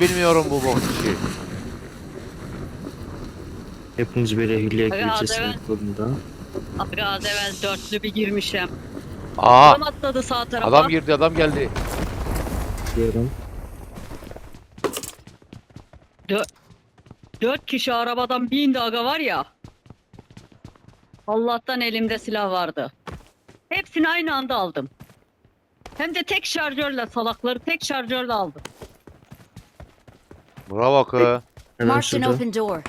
Bilmiyorum bu bok işi. Hepiniz böyle hülya Aga, gülcesinin evet. kodunda. Abi az evvel dörtlü bir girmişim. Aa Adam atladı sağ tarafa. adam girdi adam geldi. Diyorum. Dört kişi arabadan bindi aga var ya. Allah'tan elimde silah vardı. Hepsini aynı anda aldım. Hem de tek şarjörle salakları tek şarjörle aldım. Bravo kı. Hemen Marked an şurada. open door.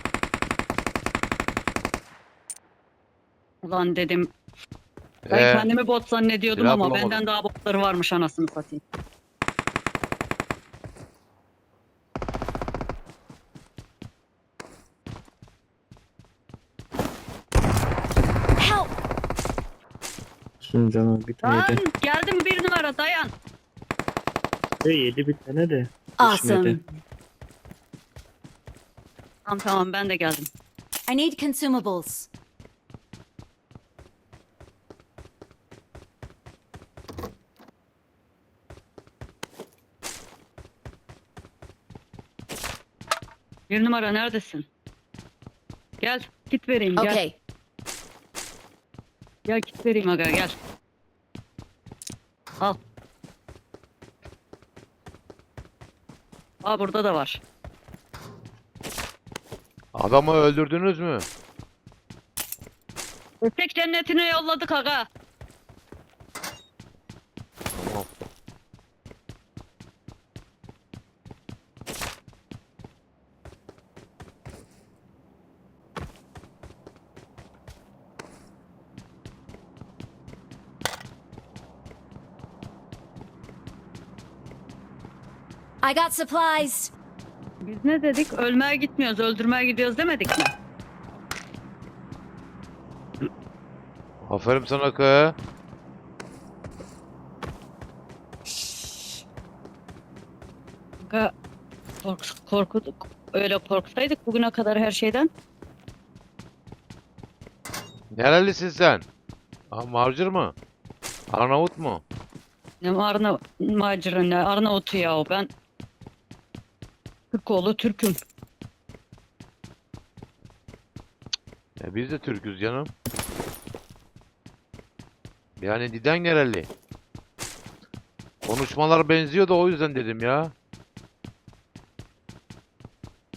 Ulan dedim ben Ee, kendimi bot zannediyordum silah ama bulamadım. benden daha botları varmış anasını satayım. Help! Şimdi canım bir tane Lan de. geldim bir numara dayan. Ve yedi bir tane de. Awesome. Tamam tamam ben de geldim. I need consumables. Bir numara neredesin? Gel kit vereyim gel. Okay. Gel kit vereyim aga gel. Al. Aa burada da var. Adamı öldürdünüz mü? Öpek cennetine yolladık aga. Tamam. I got supplies. Biz ne dedik? Ölmeye gitmiyoruz, öldürmeye gidiyoruz demedik mi? Aferin sana kı. Aga kork korkuduk. Öyle korksaydık bugüne kadar her şeyden. Nerelisin sen? Ha, Marcır mı? Arnavut mu? Ne Arna macera ne Arnavut'u ya o ben. Türkoğlu Türk'üm. Ya biz de Türk'üz canım. Yani Diden nereli? Konuşmalar benziyor da o yüzden dedim ya.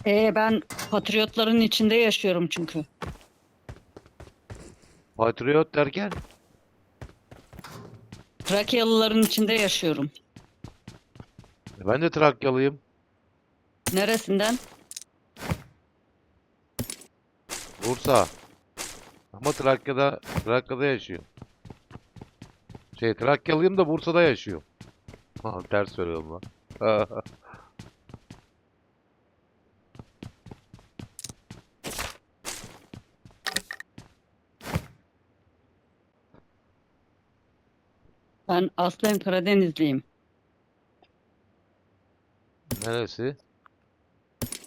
Ee ben patriotların içinde yaşıyorum çünkü. Patriot derken Trakyalıların içinde yaşıyorum. ben de Trakyalıyım. Neresinden? Bursa. Ama Trakya'da Trakya'da yaşıyor. Şey Trakyalıyım da Bursa'da yaşıyor. Ha, ters söylüyorum lan. Ben aslen Karadenizliyim. Neresi?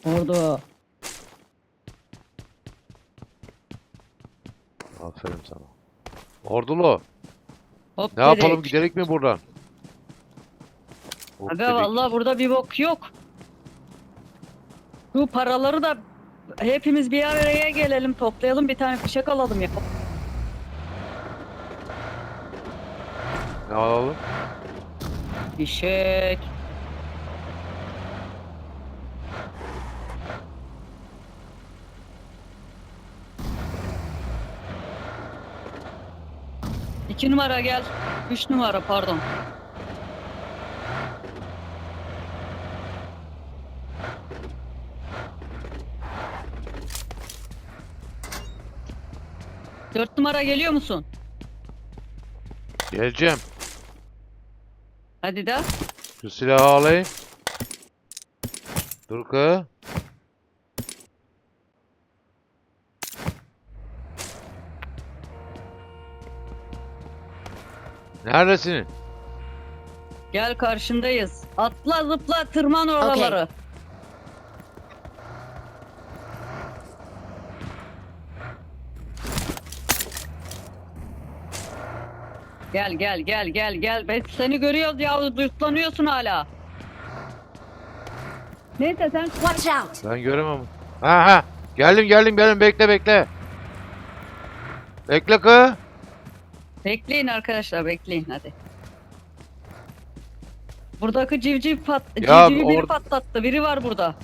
Orada. Aferin sana. Ordulu. Hop Ne yapalım dedik. gidelim mi buradan? Hop Aga vallahi burada bir bok yok. Bu paraları da hepimiz bir araya gelelim toplayalım bir tane fişek alalım ya. Ne alalım? Fişek. İki numara gel. Üç numara pardon. Dört numara geliyor musun? Geleceğim. Hadi de. Şu silahı alayım. Dur kı. Neredesin? Gel karşındayız. Atla zıpla tırman oraları. Gel gel gel gel gel. Ben seni görüyoruz ya. Dürtlanıyorsun hala. Neyse sen Watch out! Ben göremem. Ha ha. Geldim geldim geldim bekle bekle. Bekle kı. Bekleyin arkadaşlar bekleyin hadi. Buradaki civciv pat Ya civcivi biri or- patlattı. Biri var burada.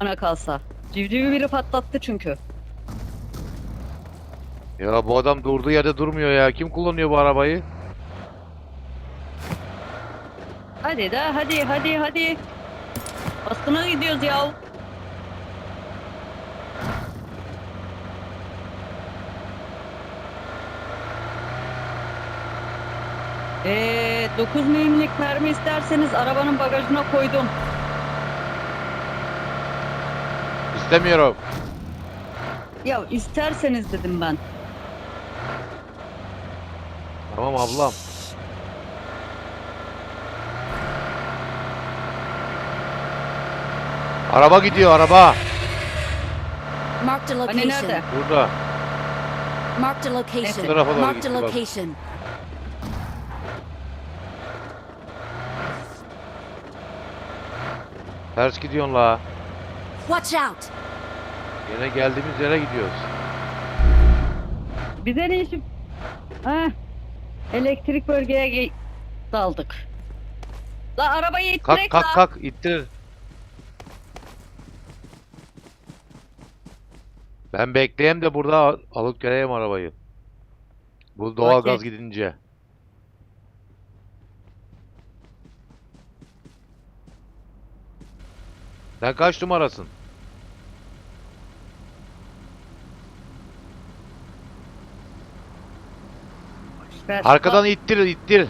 Bana kalsa. Civcivi biri patlattı çünkü. Ya bu adam durduğu yerde durmuyor ya. Kim kullanıyor bu arabayı? Hadi de hadi hadi hadi. Baskına gidiyoruz ya. Ee, 9 milimlik mermi isterseniz arabanın bagajına koydum. İstemiyorum. Ya isterseniz dedim ben. Tamam ablam. Araba gidiyor araba. Marked a Hani location. nerede? Burada. Marked a location. Doğru Marked a location. Ters gidiyorsun la. Watch out! Yine geldiğimiz yere gidiyoruz. Bize ne işi? Ha, elektrik bölgeye ge- daldık. La arabayı Kalk ittirek kalk la. kalk ittir. Ben bekleyeyim de burada al- alıp geleyim arabayı. Bu doğalgaz gidince. Sen kaç numarasın? Ver. Arkadan ittir ittir.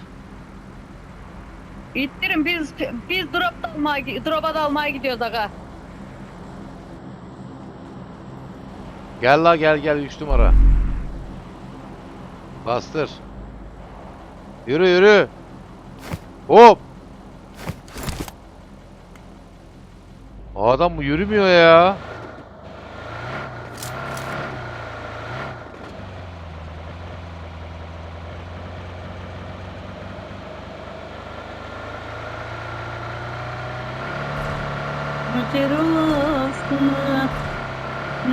İttirin biz biz drop almaya drop'a da almaya gidiyoruz aga. Gel la gel gel 3 numara. Bastır. Yürü yürü. Hop. Adam bu yürümüyor ya. Macerasını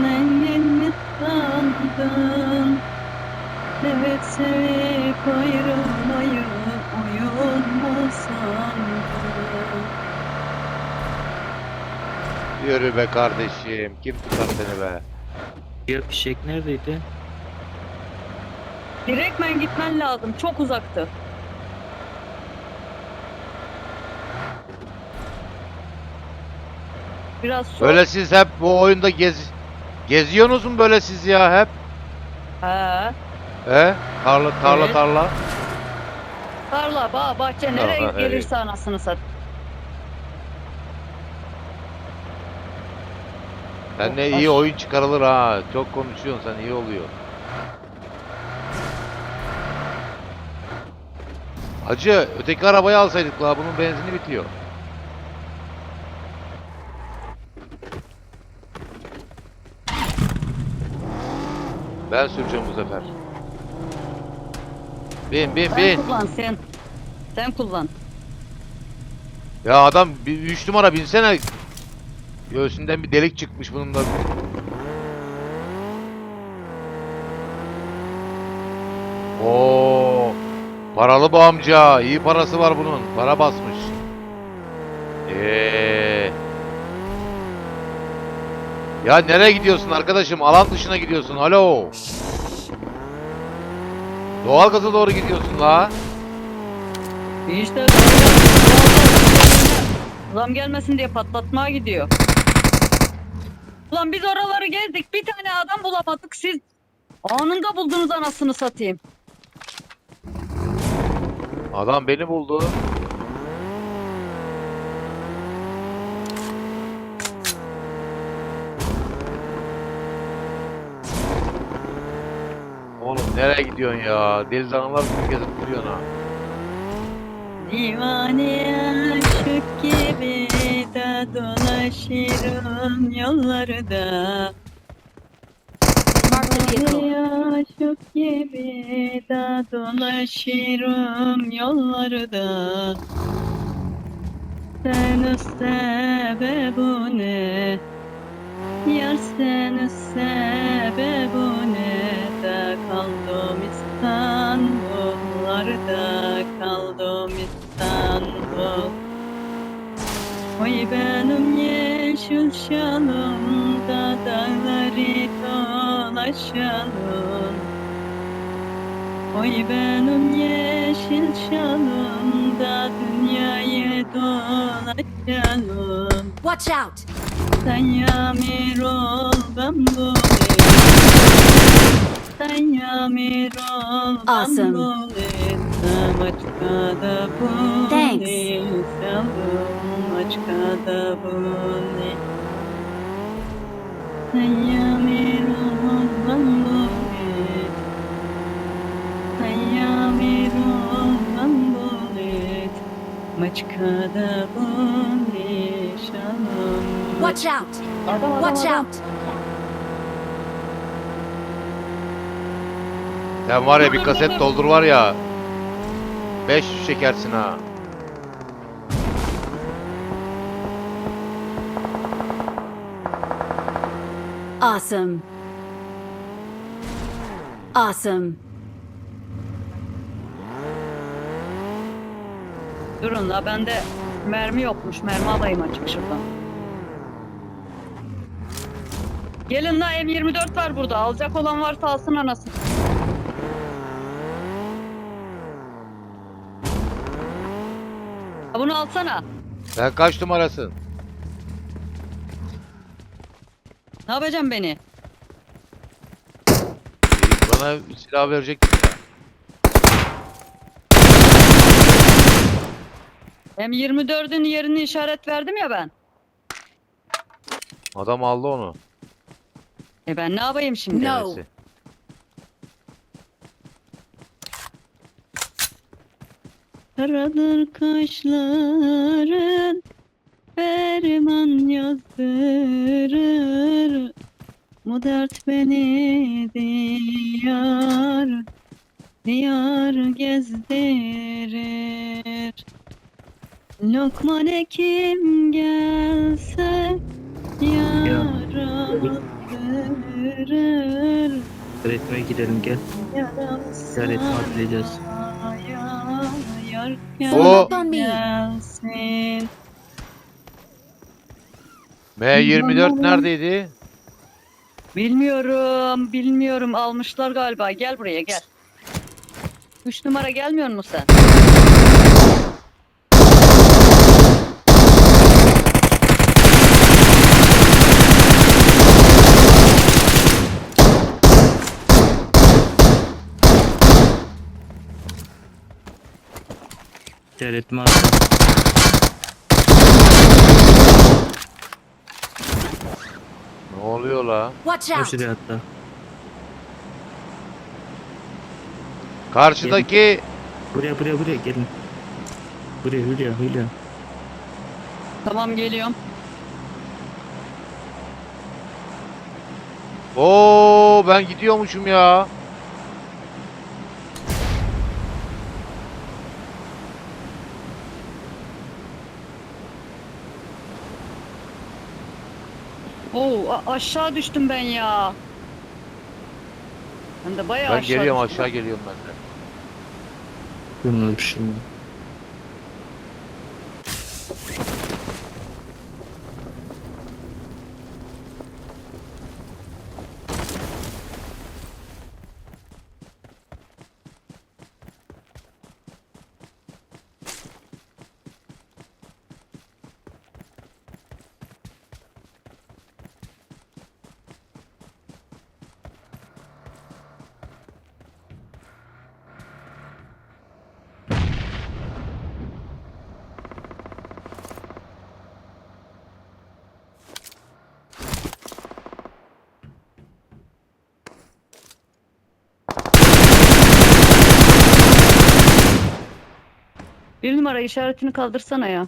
neyini sandın Evet sevip ayrılmayı oyun mu sandın Yürü be kardeşim. Kim tutar seni be? Ya fişek neredeydi? Direktmen gitmen lazım çok uzaktı. Biraz sol. Böyle siz hep bu oyunda gez geziyorsunuz mu böyle siz ya hep? Ha. He? Tarla tarla Evet. tarla. Tarla, bağ, bahçe nereye Aha, gelirse anasını sat. Sen Oh, iyi oyun çıkarılır ha. Çok konuşuyorsun sen iyi oluyor. Hacı öteki arabayı alsaydık la bunun benzini bitiyor. Ben süreceğim bu sefer. Bin bin Sen bin. kullan sen. Sen kullan. Ya adam 3 numara binsene. Göğsünden bir delik çıkmış bunun da. Oo, paralı bu amca. İyi parası var bunun. Para basmış. Eee. Ya nereye gidiyorsun arkadaşım? Alan dışına gidiyorsun. Alo. Doğalgaza doğru gidiyorsun la. İşte zam gelmesin diye patlatmaya gidiyor. Ulan biz oraları gezdik bir tane adam bulamadık siz anında buldunuz anasını satayım. Adam beni buldu. Oğlum nereye gidiyorsun ya? Deli danalar gibi gezip duruyorsun ha. Divane aşık gibi de dolaşırım yollarda. Marked a vehicle. Aşık gibi de dolaşırım yollarda. seni sebebu ne? Yar seni sebebu ne? De kaldım İstanbullarda kaldım İstanbul. Oy benim yeşil şalımda dağları dolaşalım. Oy benim yeşil şalımda dünyayı dolaşalım. Watch out! Sen yamir ol ben bulayım. Sen yamir ol ben Awesome. Maçkada Thanks. Ben bulayım. Sen yamir ol ben bulayım. Maçkada buluşalım. Watch out! Watch out! Sen var ya bir kaset dur. doldur var ya. 5 çekersin ha. Awesome. Awesome. Durun la bende mermi yokmuş. Mermi alayım açık şuradan. Gelin la M24 var burada. Alacak olan varsa alsın anasını. Ha, Bunu alsana. Sen kaç numarasın? Ne yapacağım beni? Bana silah verecek. M24'ün yerini işaret verdim ya ben. Adam aldı onu. E ben ne yapayım şimdi? No. Karadır kaşların Ferman yazdırır Bu dert beni diyar Diyar gezdirir Lokman kim gelse Yar aldırır Öğretmeye gidelim gel. Ziyaret edeceğiz. O-. Gelsin. M24 neredeydi? Bilmiyorum, bilmiyorum. Almışlar galiba. Gel buraya gel. Üç numara gelmiyor musun sen? Seyretme attım. Oluyor la? Watch out! şuraya atla. Karşıdaki Buraya buraya buraya gelin. Buraya Hülya Hülya. Tamam geliyorum. Oo ben gidiyormuşum ya. Oo, a- aşağı düştüm ben ya. Ben de bayağı Ben aşağı geliyorum düştüm. aşağı geliyorum ben de. Bunlar şimdi. Bir numara işaretini kaldırsana ya.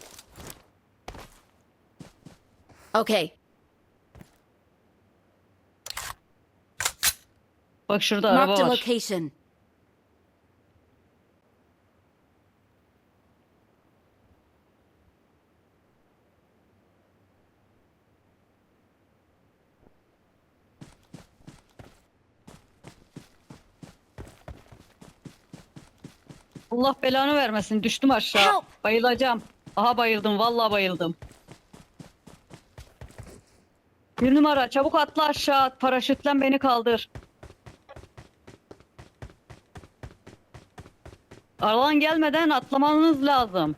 Okay. Bak şurada araba Marked a var. location. Allah belanı vermesin. Düştüm aşağı. Help! Bayılacağım. Aha bayıldım. Vallahi bayıldım. Bir numara çabuk atla aşağı. Paraşütle beni kaldır. Alan gelmeden atlamanız lazım.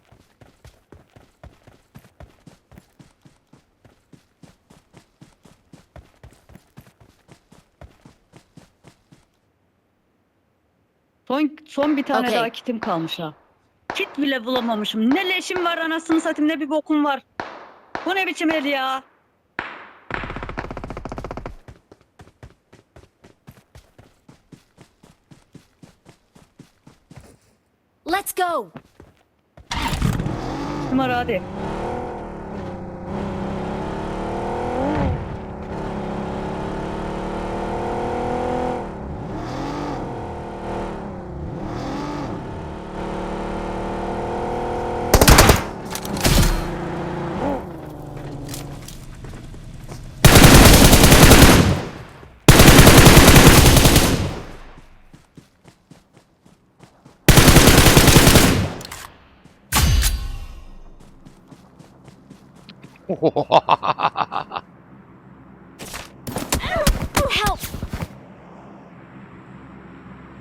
Son, son bir tane Okey. daha kitim kalmış ha. Kit bile bulamamışım. Ne leşim var anasını satayım ne bir bokum var. Bu ne biçim el ya? Let's go. Numara hadi.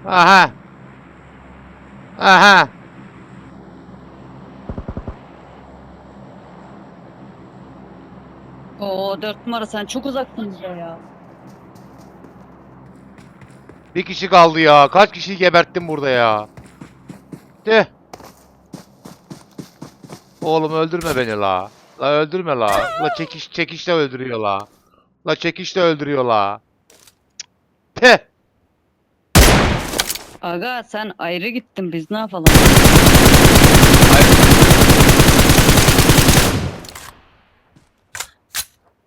Aha. Aha. Oo dört numara sen çok uzaksın bize ya. Bir kişi kaldı ya. Kaç kişiyi geberttim burada ya. De. Oğlum öldürme beni la. La öldürme la. La çekiş çekişle öldürüyor la. La çekişle öldürüyor la. Te. Aga sen ayrı gittin biz ne yapalım?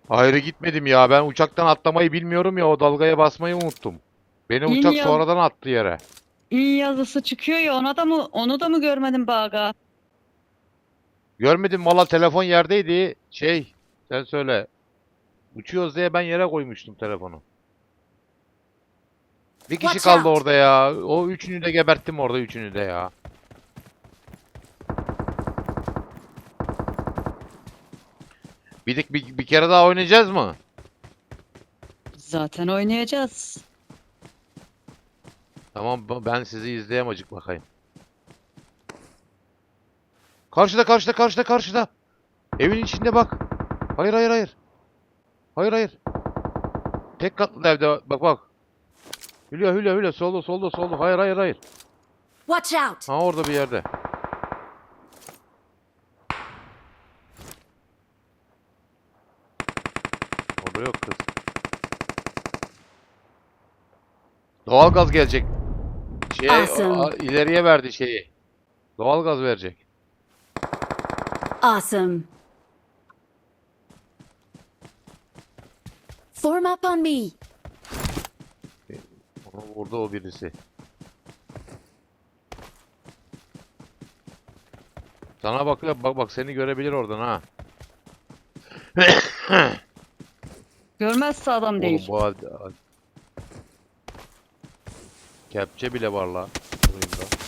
Ayrı gitmedim ya. Ben uçaktan atlamayı bilmiyorum ya. O dalgaya basmayı unuttum. Beni uçak ya. sonradan attı yere. İyi yazısı çıkıyor ya ona da mı onu da mı görmedin be aga? Görmedim valla telefon yerdeydi. Şey sen söyle. Uçuyoruz diye ben yere koymuştum telefonu. Bir kişi Watch kaldı out. orada ya. O üçünü de geberttim orada üçünü de ya. Bir, bir, bir kere daha oynayacağız mı? Zaten oynayacağız. Tamam b- ben sizi izleyeyim acık bakayım. Karşıda karşıda karşıda karşıda. Evin içinde bak. Hayır hayır hayır. Hayır hayır. Tek katlı evde bak bak. Hülya Hülya Hülya solda solda solda. Hayır hayır hayır. Watch out. Ha orada bir yerde. Orada yok kız. Doğalgaz gelecek. Şey Awesome. ileriye verdi şeyi. Doğalgaz verecek. Awesome. Form up on me. Onu vurdu o birisi. Sana bakıyor bak bak seni görebilir oradan ha. Görmezse adam Oğlum değil. bu halde... Kepçe bile var la. oyunda.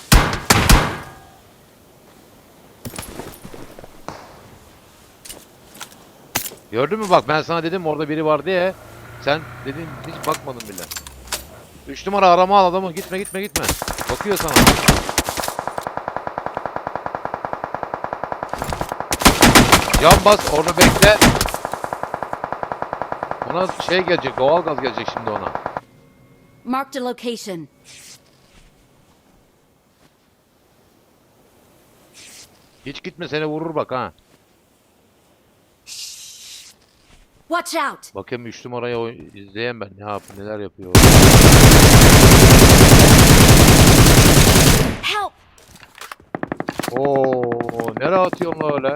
Gördün mü bak ben sana dedim orada biri var diye. Sen dedin hiç bakmadın bile. 3 numara arama al adamı. Gitme gitme gitme. Bakıyor sana. Yan bas orada bekle. Ona şey gelecek, doğalgaz gelecek şimdi ona. Marked a location. Hiç gitme seni vurur bak ha. Watch out. Bakayım 3 numarayı oy- izleyen ben ne yap neler yapıyor. Help. Oo, nereye atıyorsun la öyle?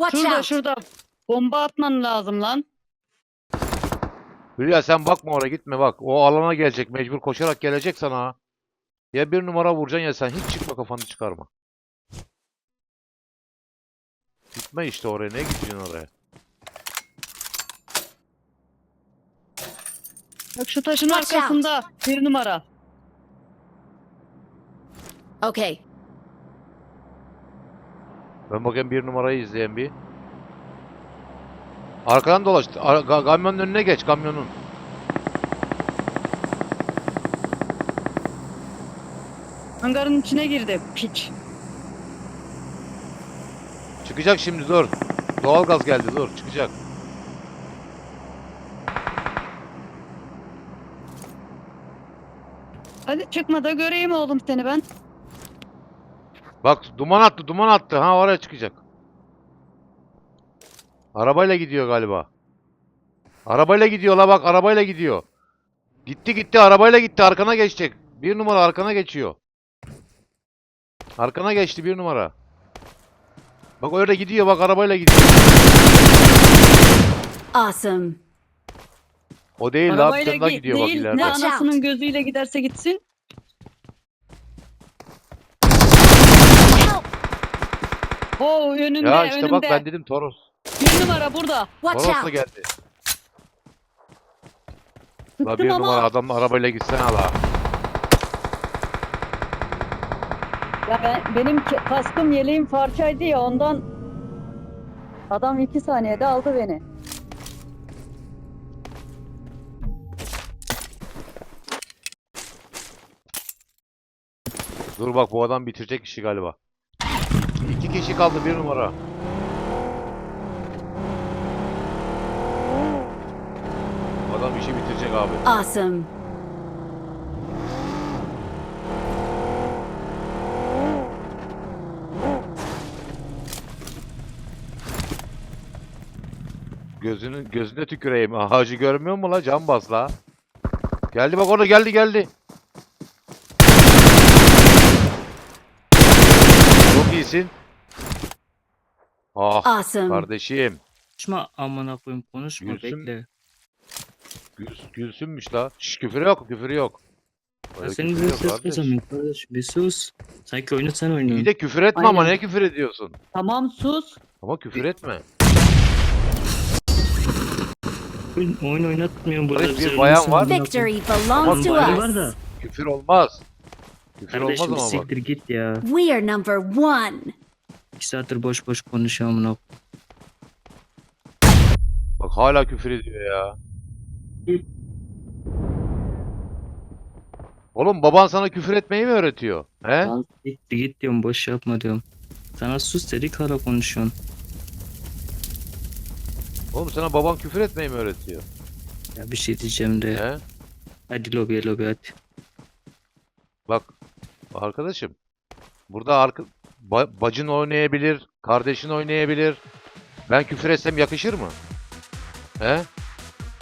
Watch Şurada out. şurada. Bomba atman lazım lan. Hülya sen bakma oraya gitme bak. O alana gelecek mecbur koşarak gelecek sana. ha. Ya bir numara vuracaksın ya sen hiç çıkma kafanı çıkarma. Gitme işte oraya ne gidiyorsun oraya? Bak şu taşın Watch arkasında bir numara. Okay. Ben bakayım bir numarayı izleyen bir. Arkadan dolaş. Ar- ga- kamyonun önüne geç kamyonun. Hangarın içine girdi. Piç. Çıkacak şimdi dur. Doğalgaz geldi dur çıkacak. Hadi çıkma da göreyim oğlum seni ben. Bak duman attı duman attı. Ha oraya çıkacak. Arabayla gidiyor galiba. Arabayla gidiyor la bak arabayla gidiyor. Gitti gitti arabayla gitti arkana geçecek. Bir numara arkana geçiyor. Arkana geçti bir numara. Bak öyle gidiyor bak arabayla gidiyor. Awesome. O değil la Arabayla gi- gidiyor bak değil. ileride. Ne Watch out. anasının gözüyle giderse gitsin. Oo önünde Ya işte önünde. bak ben dedim Toros. Bir numara burada. Watch Toros da out. geldi. La bir ama numara adamla arabayla gitsene la. Ya ben, benim kaskım yeleğim parçaydı ya ondan adam iki saniyede aldı beni. Dur bak bu adam bitirecek işi galiba. İki kişi kaldı bir numara. Bu Adam işi bitirecek abi. Awesome. Gözünün gözüne tüküreyim. Ağacı görmüyor mu la? Can bas la. Geldi bak orada geldi geldi. Çok iyisin. Ah Awesome. kardeşim. Konuşma amına koyayım konuşma Gülsün. bekle. Gül, gülsünmüş la. Şş, küfür yok küfür yok. Ya Öyle senin küfür bir yok ses kardeş. kazanıyor kardeş bir sus. Sanki oyunu sen İyi oynuyorsun. de küfür etme ama Aynen. ne küfür ediyorsun? Tamam sus. Ama küfür etme. Oyun, oyun oynatmıyorsun burada. Barış, bir bayan var. Victory belongs to. Var us. da. Küfür olmaz. Küfür Kardeşim olmaz ama bak. siktir git ya. We are number one. İki saattir boş boş konuşuyor amına. Bak hala küfür ediyor ya. Oğlum baban sana küfür etmeyi mi öğretiyor? He? Lan Siktir git diyorum boş yapma diyorum. Sana sus dedik hala konuşuyorsun. Oğlum sana baban küfür etmeyi mi öğretiyor? Ya bir şey diyeceğim de. He? Hadi lobiye lobi hadi. Bak arkadaşım. Burada arka ba- bacın oynayabilir, kardeşin oynayabilir. Ben küfür etsem yakışır mı? He?